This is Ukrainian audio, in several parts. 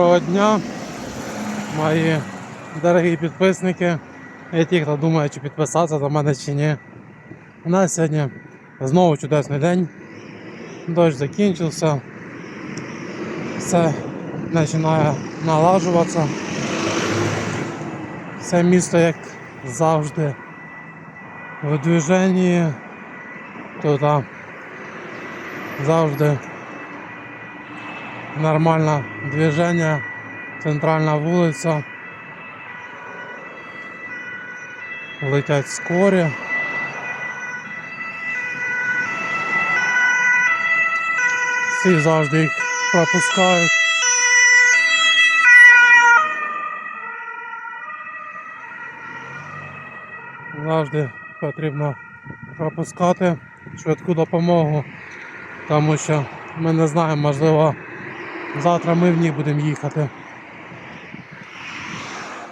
Доброго дня, мої дорогі підписники і ті, хто думає, чи підписатися до мене чи ні. У нас сьогодні знову чудесний день. Дощ закінчився. Все починає налажуватися. Все місто, як завжди, в движенні. Тут завжди нормальне движення, центральна вулиця. Летять скорі. Всі завжди їх пропускають. Завжди потрібно пропускати швидку допомогу, тому що ми не знаємо, можливо, завтра ми в ній будемо їхати.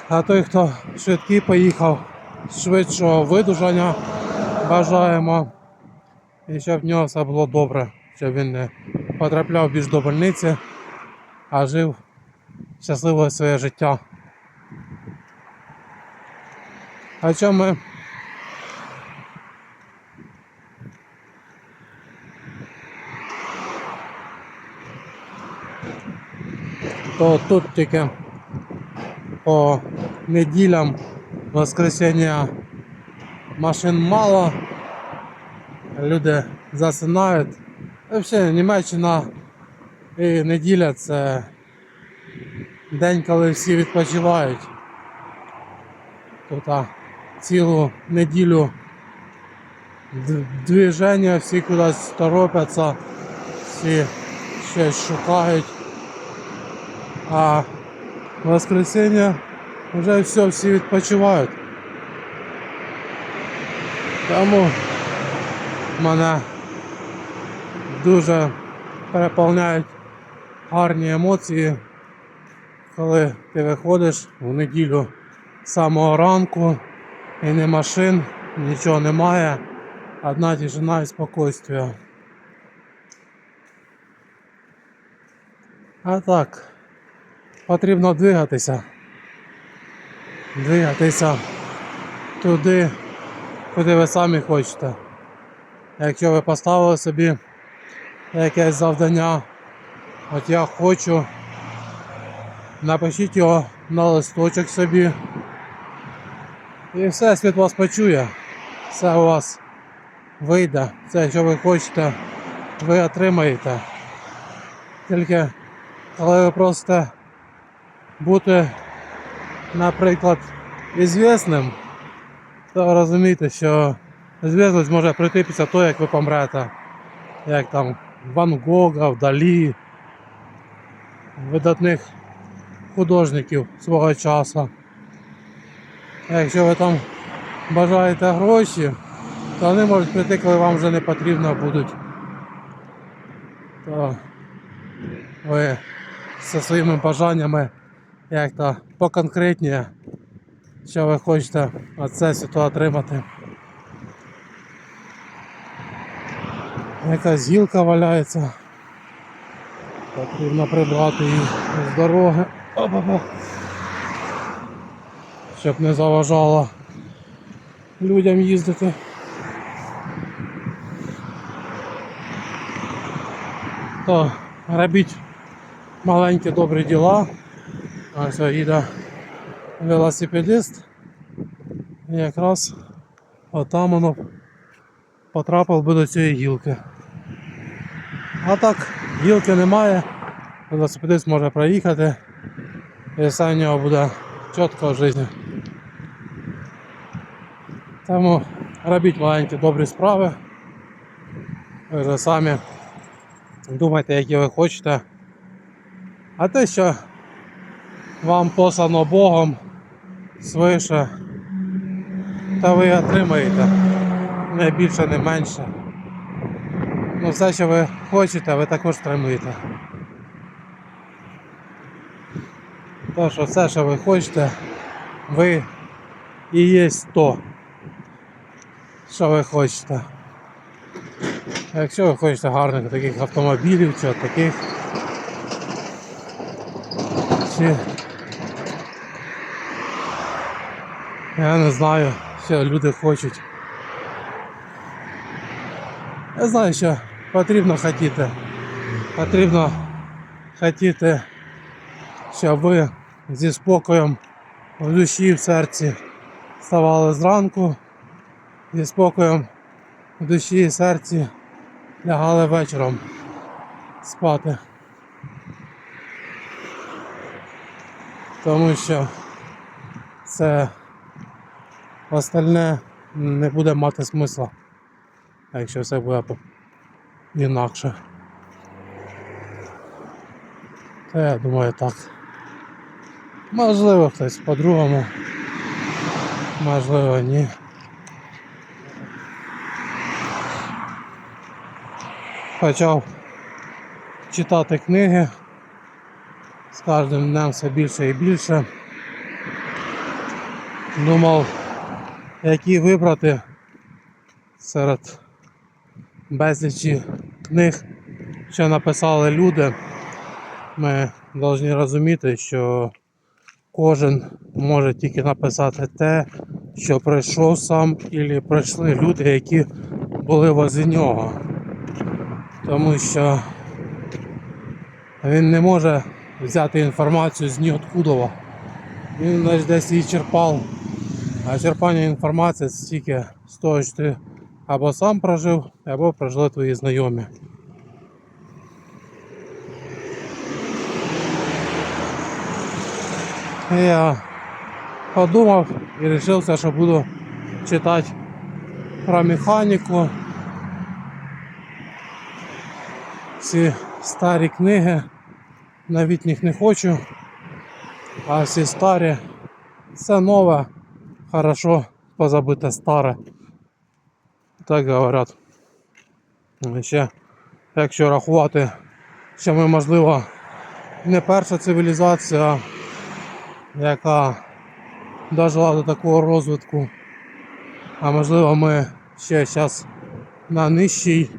А той, хто швидкий поїхав, швидшого видужання бажаємо. І щоб в нього все було добре, щоб він не потрапляв більш до больниці, а жив щасливе своє життя. А що ми то тут тільки по неділям воскресіння машин мало, люди засинають. Взагалі Німеччина і неділя це день, коли всі відпочивають. Тут цілу неділю движення, всі кудись торопяться, всі щось шукають. А в воскресенье вже все, всі відпочивають. Тому мене дуже переповняють гарні емоції, коли ти виходиш в неділю з самого ранку і не машин, нічого немає, одна тишина і спокійствие. А так, потрібно двигатися. Двигатися туди, куди ви самі хочете. Якщо ви поставили собі якесь завдання, от я хочу, напишіть його на листочок собі. І все, світ вас почує. Все у вас вийде. Все, що ви хочете, ви отримаєте. Тільки коли ви просите бути, наприклад, ізвісним, то розумієте, що зв'язність може прийти після того, як ви помрете. Як там Ван Гога, Далі, видатних художників свого часу. Якщо ви там бажаєте гроші, то вони можуть прийти, коли вам вже не потрібно будуть. То ви зі своїми бажаннями як то поконкретніше, що ви хочете від сесії отримати. Якась гілка валяється. Потрібно прибрати її з дороги. Опа-па. Щоб не заважало людям їздити. То робіть маленькі добрі діла. Ось їде велосипедист. І якраз отам воно потрапив би до цієї гілки. А так, гілки немає, велосипедист може проїхати і все в нього буде чітко в житті. Тому робіть маленькі добрі справи. Ви вже самі думайте, які ви хочете. А те, що вам послано Богом свише, та ви отримаєте не більше, не менше. Ну, все, що ви хочете, ви також отримуєте. То, що все, що ви хочете, ви і є то, що ви хочете. Якщо ви хочете гарних таких автомобілів чи таких, всі. Я не знаю, що люди хочуть. Я знаю, що потрібно хотіти. Потрібно хотіти, щоб ви зі спокоєм в душі і в серці вставали зранку, зі спокоєм в душі і серці лягали вечором спати. Тому що це остальне не буде мати смисла, якщо все буде інакше. Та я думаю так. Можливо, хтось по-другому. Можливо, ні. Почав читати книги. З кожним днем все більше і більше. Думав, які вибрати серед безлічі книг, що написали люди. Ми повинні розуміти, що кожен може тільки написати те, що пройшов сам, або пройшли люди, які були возле нього. Тому що він не може взяти інформацію з ніоткудова. Він десь її черпав. Черпання інформації це тільки з того, що ти або сам прожив, або прожили твої знайомі. Я подумав і вирішився, що буду читати про механіку. Ці старі книги, новітніх не хочу, а всі старі, все нове, хорошо позабите старе. Так говорять. І Ще, якщо рахувати, що ми, можливо, не перша цивілізація, яка дожила до такого розвитку, а можливо ми ще зараз на нижчій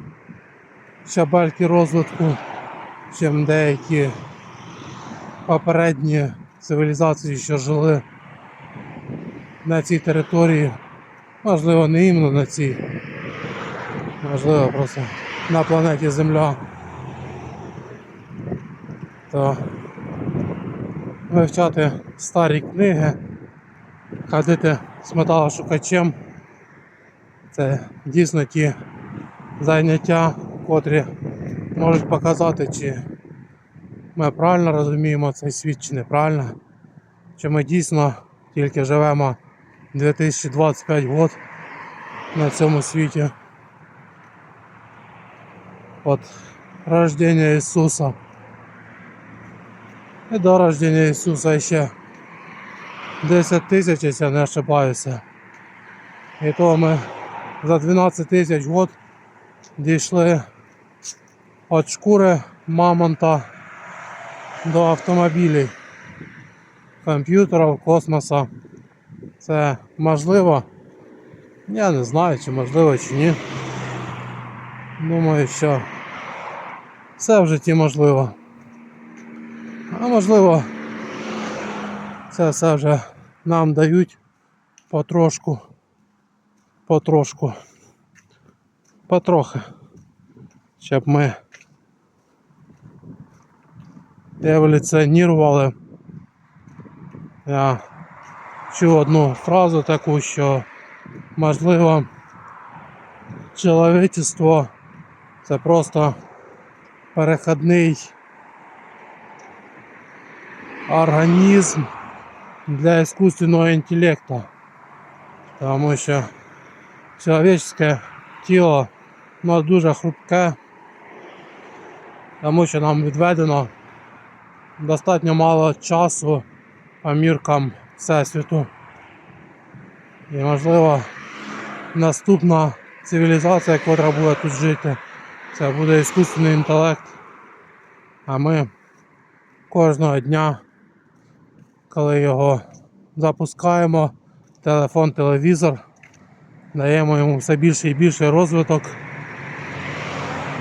щабельки розвитку, чим деякі попередні цивілізації, що жили на цій території. Можливо, не іменно на цій. Можливо, просто на планеті Земля. То вивчати старі книги, ходити з металошукачем. Це дійсно ті заняття, котрі можуть показати, чи ми правильно розуміємо цей світ, чи неправильно, чи ми дійсно тільки живемо 2025 год на цьому світі. От рождення Ісуса. І до рождення Ісуса ще 10 тисяч, якщо не ошибаюся. І то ми за 12 тисяч год дійшли від шкури мамонта до автомобілів, комп'ютерів, космоса. Це можливо? Я не знаю, чи можливо, чи ні. Думаю, що все в житті можливо. А можливо, це все вже нам дають потрошку, потрошку, потрохи, щоб ми еволюціонували. Я чув одну фразу таку, що можливо чоловічество це просто перехідний організм для искусственного інтелекту. Тому що чоловічське тіло воно дуже хрупке, тому що нам відведено достатньо мало часу по міркам Всесвіту. І можливо наступна цивілізація, яка буде тут жити, це буде іскусственний інтелект. А ми кожного дня, коли його запускаємо, телефон, телевізор, даємо йому все більше і більше розвиток.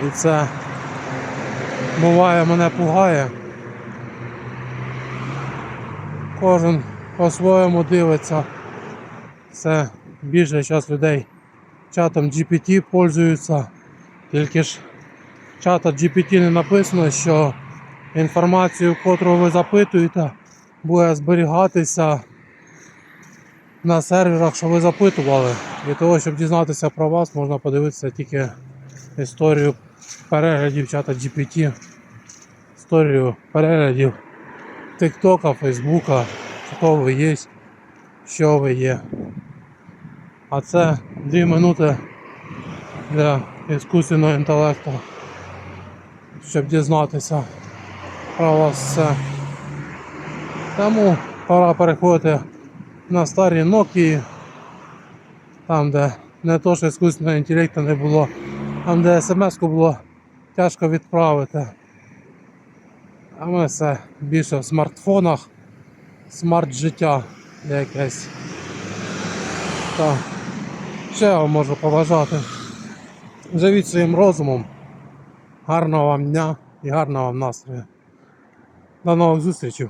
І це буває мене пугає. Кожен по-своєму дивиться. Все більше зараз людей чатом GPT пользуються. Тільки ж чата GPT не написано, що інформацію, котру ви запитуєте, буде зберігатися на серверах, що ви запитували. Для того, щоб дізнатися про вас, можна подивитися тільки історію переглядів чата GPT, історію переглядів Тиктока, Фейсбука, хто ви є, що ви є. А це 2 минути для іскусственного інтелекту, щоб дізнатися про вас все. Тому пора переходити на старі Nokia, там, де не то, що іскусственного інтелекту не було, там, де смс-ку було тяжко відправити. А ми все більше в смартфонах, смарт життя якесь. Та Ще я вам можу побажати. Живіть своїм розумом. Гарного вам дня і гарного вам настрою. До нових зустрічей.